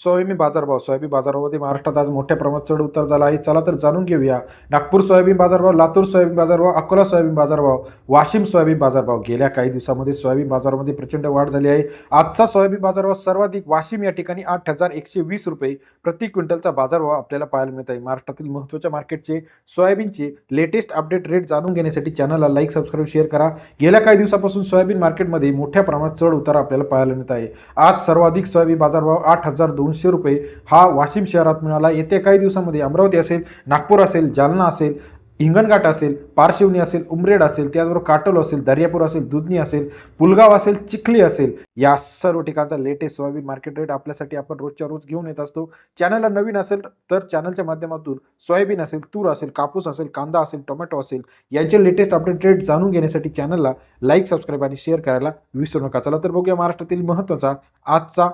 Soybean बाजारभाव soybean बाजारामध्ये महाराष्ट्रात आज मोठ्या प्रमाणात चढ उतार झाला आहे. चला तर जाणून घेऊया. नागपूर सोयाबीन बाजारभाव लातूर सोयाबीन बाजारभाव अकोला सोयाबीन बाजारभाव वाशिम सोयाबीन बाजारभाव. गेल्या काही दिवसामध्ये सोयाबीन बाजारामध्ये प्रचंड वाढ झाली आहे. आजचा सोयाबीन बाजारभाव सर्वाधिक वाशिम या ठिकाणी आठ हजार एकशे वीस रुपये प्रति क्विंटलचा बाजारभाव आपल्याला पाहायला मिळत आहे. महाराष्ट्रातील महत्त्वाच्या मार्केटचे सोयाबीनचे लेटेस्ट अपडेट रेट जाणून घेण्यासाठी चॅनलला लाईक सबस्क्राईब शेअर करा. गेल्या काही दिवसापासून सोयाबीन मार्केटमध्ये मोठ्या प्रमाणात चढ उतार आपल्याला पाहायला मिळत आहे. आज सर्वाधिक सोयाबीन बाजारभाव आठ हजार दोनशे रुपये हा वाशिम शहरात मिळाला. येत्या काही दिवसामध्ये अमरावती असेल नागपूर असेल जालना असेल हिंगणघाट असेल पारशिवनी असेल उमरेड असेल त्याचबरोबर काटोल असेल दर्यापूर असेल दुधनी असेल पुलगाव असेल चिखली असेल या सर्व ठिकाणचा लेटेस्ट सोयाबीन मार्केट रेट आपल्यासाठी आपण रोजच्या रोज घेऊन येत असतो. चॅनलला नवीन असेल तर चॅनलच्या माध्यमातून सोयाबीन असेल तूर असेल कापूस असेल कांदा असेल टोमॅटो असेल यांचे लेटेस्ट अपडेट रेट जाणून घेण्यासाठी चॅनलला लाईक सबस्क्राईब आणि शेअर करायला विसरू नका. चला तर बघूया महाराष्ट्रातील महत्त्वाचा आजचा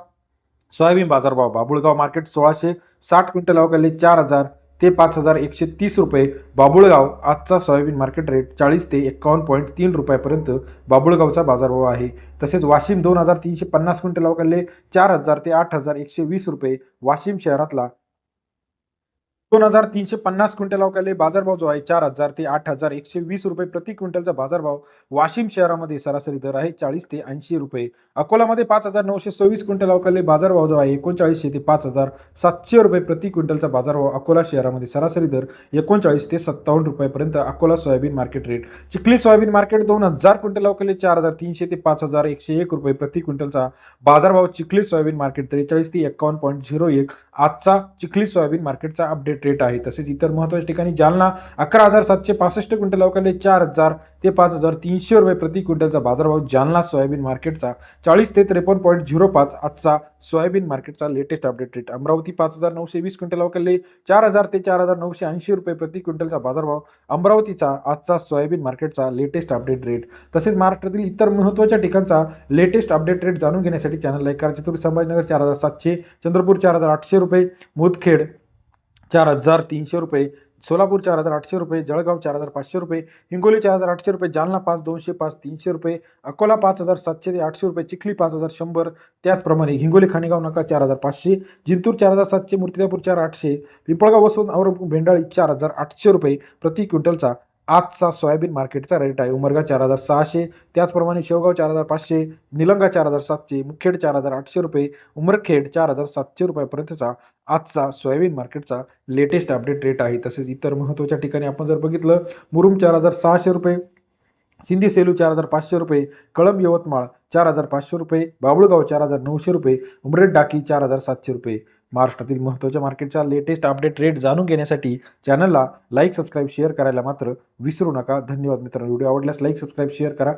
सोयाबीन बाजारभाव बाबुळगाव मार्केट सोळाशे साठ क्विंटल अवकाले चार हजार ते पाच हजार एकशे तीस रुपये. बाबुळगाव आजचा सोयाबीन मार्केट रेट चाळीस ते एकावन्न पॉईंट तीन रुपयापर्यंत बाबुळगावचा बाजारभाव आहे. तसेच वाशिम दोन हजार तीनशे पन्नास क्विंटल अवकाले चार हजार ते आठ हजार एकशे वीस रुपये. वाशिम शहरातला दोन हजार तीनशे पन्नास क्विंटल अवकाले बाजारभाव जो आहे चार हजार ते आठ हजार एकशे वीस रुपये प्रति क्विंटलचा बाजारभाव वाशिम शहरामध्ये सरासरी दर आहे चाळीस ते ऐंशी रुपये. अकोलामध्ये पाच हजार नऊशे सव्वीस क्विंटल अवकाले बाजारभाव जो आहे एकोणचाळीसशे ते पाच हजार सातशे रुपये प्रति क्विंटलचा बाजारभाव अकोला शहरामध्ये सरासरी दर एकोणचाळीस ते सत्तावन्न रुपयापर्यंत Akola soybean market rate. Chikhli soybean market दोन हजार क्विंटल अवकाले चार हजार तीनशे ते पाच हजार एकशे एक रुपये प्रति क्विंटलचा बाजारभाव चिखली सोयाबीन मार्केट त्रेचाळीस ते एकावन्न पॉईंट झिरो एक. आजचा चिखली सोयाबीन मार्केटचा अपडेट रेट आहे. तसेच इतर महत्त्वाच्या ठिकाणी जालना अकरा हजार सातशे पासष्ट क्विंटल अवकाले चार हजार ते पाच हजार तीनशे रुपये प्रति क्विंटलचा बाजारभाव जालना सोयाबीन मार्केटचा चाळीस ते त्रेपन्न पॉईंट झिरो पाच आजचा सोयाबीन मार्केटचा लेटेस्ट अपडेट रेट अमरावती पाच हजार नऊशे वीस क्विंटल अवकाले चार हजार ते चार हजार नऊशे ऐंशी रुपये प्रति क्विंटलचा बाजारभाव अमरावतीचा आजचा सोयाबीन मार्केटचा लेटेस्ट अपडेट रेट तसेच महाराष्ट्रातील इतर महत्त्वाच्या ठिकाणचा लेटेस्ट अपडेट रेट जाणून घेण्यासाठी चॅनल लाईक करा. छत्रपती संभाजीनगर चार हजार सातशे चंद्रपूर चार हजार आठशे रुपये मुदखेड चार हजार तीनशे रुपये सोलापूर चार हजार आठशे रुपये जळगाव चार हजार पाचशे रुपये हिंगोली चार हजार आठशे रुपये जालना पाच दोनशे पाच तीनशे रुपये अकोला पाच हजार सातशे ते आठशे रुपये चिखली पाच हजार शंभर त्याचप्रमाणे हिंगोली खाणेगाव नका चार हजार पाचशे जिंतूर चार हजार सातशे मूर्तिजापूर चार आठशे पिंपळगाव वसवून औरंग भेंडाळी चार हजार आठशे रुपये प्रति क्विंटलचा आजचा सोयाबीन मार्केटचा रेट आहे उमरगा चार हजार सहाशे त्याचप्रमाणे शेवगाव चार हजार पाचशे निलंगा चार हजार सातशे मुखेड चार हजार आठशे रुपये उमरखेड चार हजार सातशे रुपयापर्यंतचा आजचा सोयाबीन मार्केटचा लेटेस्ट अपडेट रेट आहे तसेच इतर महत्त्वाच्या ठिकाणी आपण जर बघितलं मुरुम चार हजार सहाशे रुपये सिंधी सेलू चार हजार पाचशे रुपये कळंब यवतमाळ चार हजार पाचशे रुपये बाबुळगाव चार हजार नऊशे रुपये उमरेड डाकी चार हजार सातशे रुपये महाराष्ट्रातील महत्त्वाच्या मार्केटचा लेटेस्ट अपडेट रेट जाणून घेण्यासाठी चॅनलला लाईक सबस्क्राईब शेअर करायला मात्र विसरू नका. धन्यवाद मित्रांनो. व्हिडिओ आवडल्यास लाईक सबस्क्राईब शेअर करा.